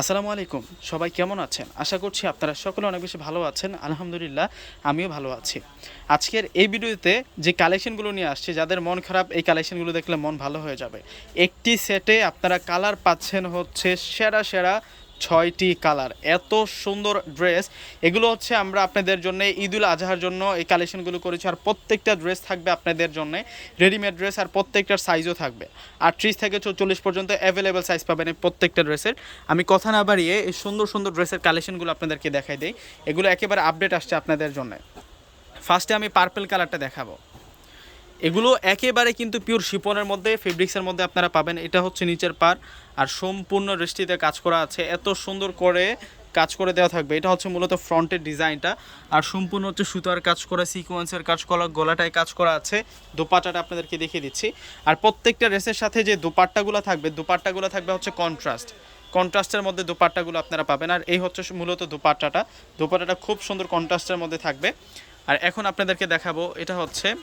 আসসালামু আলাইকুম। সবাই কেমন আছেন? আশা করছি আপনারা সকলে অনেক বেশি ভালো আছেন। আলহামদুলিল্লাহ, আমিও ভালো আছি। আজকের এই ভিডিওতে যে কালেকশনগুলো নিয়ে আসছে, যাদের মন খারাপ, এই কালেকশনগুলো দেখলে মন ভালো হয়ে যাবে। একটি সেটে আপনারা কালার পাচ্ছেন হচ্ছে সেরা সেরা ছয়টি কালার। এত সুন্দর ড্রেস। এগুলো হচ্ছে আমরা আপনাদের জন্য ঈদুল আজহার জন্য এই কালেকশনগুলো করেছি, আর প্রত্যেকটা ড্রেস থাকবে আপনাদের জন্য। রেডিমেড ড্রেস, আর প্রত্যেকটার সাইজও থাকবে। আটত্রিশ থেকে চল্লিশ পর্যন্ত অ্যাভেলেবেল সাইজ পাবেন এই প্রত্যেকটা ড্রেসের। আমি কথা না বাড়িয়ে এই সুন্দর সুন্দর ড্রেসের কালেকশনগুলো আপনাদেরকে দেখাই দিই। এগুলো একেবারে আপডেট আসছে আপনাদের জন্য। ফার্স্টে আমি পার্পেল কালারটা দেখাবো। এগুলো একেবারে কিন্তু পিওর শিপনের মধ্যে ফেব্রিক্সের মধ্যে আপনারা পাবেন। এটা হচ্ছে নিচের পার আর সম্পূর্ণ রেস্টিতে কাজ করা আছে। এত সুন্দর করে কাজ করে দেওয়া থাকবে। এটা হচ্ছে মূলত ফ্রন্টের ডিজাইনটা। আর সম্পূর্ণ হচ্ছে সুতার কাজ করা সিকোয়েন্সের কাজ করা, গলাটায় কাজ করা আছে। দোপাট্টাটা আপনাদেরকে দেখিয়ে দিচ্ছি। আর প্রত্যেকটা ড্রেসের সাথে যে দোপাট্টাগুলো থাকবে দোপাট্টাগুলো থাকবে হচ্ছে কন্ট্রাস্ট কন্ট্রাস্টের মধ্যে দোপাট্টাগুলো আপনারা পাবেন। আর এই হচ্ছে মূলত দোপাট্টাটা। দোপাট্টাটা খুব সুন্দর কন্ট্রাস্টের মধ্যে থাকবে। আর এখন আপনাদেরকে দেখাবো, এটা হচ্ছে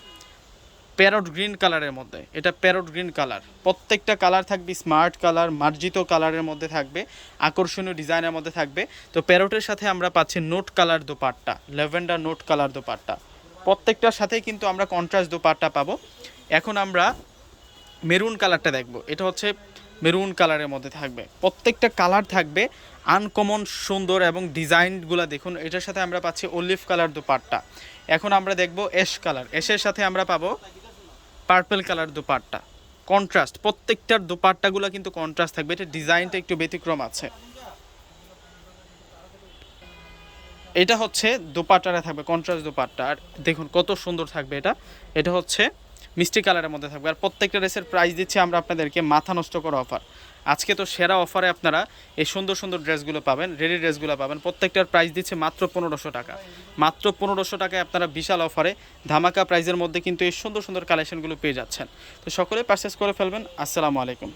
প্যারট গ্রিন কালারের মধ্যে, এটা প্যারট গ্রিন কালার। প্রত্যেকটা কালার থাকবে স্মার্ট কালার, মার্জিত কালারের মধ্যে থাকবে, আকর্ষণীয় ডিজাইনের মধ্যে থাকবে। তো প্যারটের সাথে আমরা পাচ্ছি নোট কালার দোপাট্টা, ল্যাভেন্ডার নোট কালার দোপাট্টা। প্রত্যেকটার সাথেই কিন্তু আমরা কন্ট্রাস্ট দোপাট্টা পাবো। এখন আমরা মেরুন কালারটা দেখব, এটা হচ্ছে মেরুন কালারের মধ্যে থাকবে। প্রত্যেকটা কালার থাকবে আনকমন সুন্দর এবং ডিজাইনগুলো দেখুন, এটার সাথে আমরা পাচ্ছি অলিভ কালার দুপাট্টা। এখন আমরা দেখব এশ কালার এশের সাথে আমরা পাবো পার্পল কালার দুপাট্টা। কন্ট্রাস্ট প্রত্যেকটার দুপাট্টাগুলো কিন্তু কন্ট্রাস্ট থাকবে। এটা ডিজাইনটা একটু ব্যতিক্রম আছে। এটা হচ্ছে দোপাট্টাটা থাকবে কন্ট্রাস্ট দোপাট্টা। আর দেখুন কত সুন্দর থাকবে এটা। এটা হচ্ছে মিষ্টি কালারের মধ্যে থাকবে। আর প্রত্যেকটা ড্রেসের প্রাইস দিচ্ছি আমরা আপনাদেরকে মাথা নষ্ট করা অফার আজকে তো সেরা অফারে আপনারা এই সুন্দর সুন্দর ড্রেসগুলো পাবেন রেডি ড্রেসগুলো পাবেন। প্রত্যেকটার প্রাইস দিচ্ছে মাত্র পনেরোশো টাকা। মাত্র পনেরোশো টাকায় আপনারা বিশাল অফারে ধামাকা প্রাইজের মধ্যে কিন্তু এই সুন্দর সুন্দর কালেকশনগুলো পেয়ে যাচ্ছেন। তো সকলে পারচেস করে ফেলবেন। আসসালামু আলাইকুম।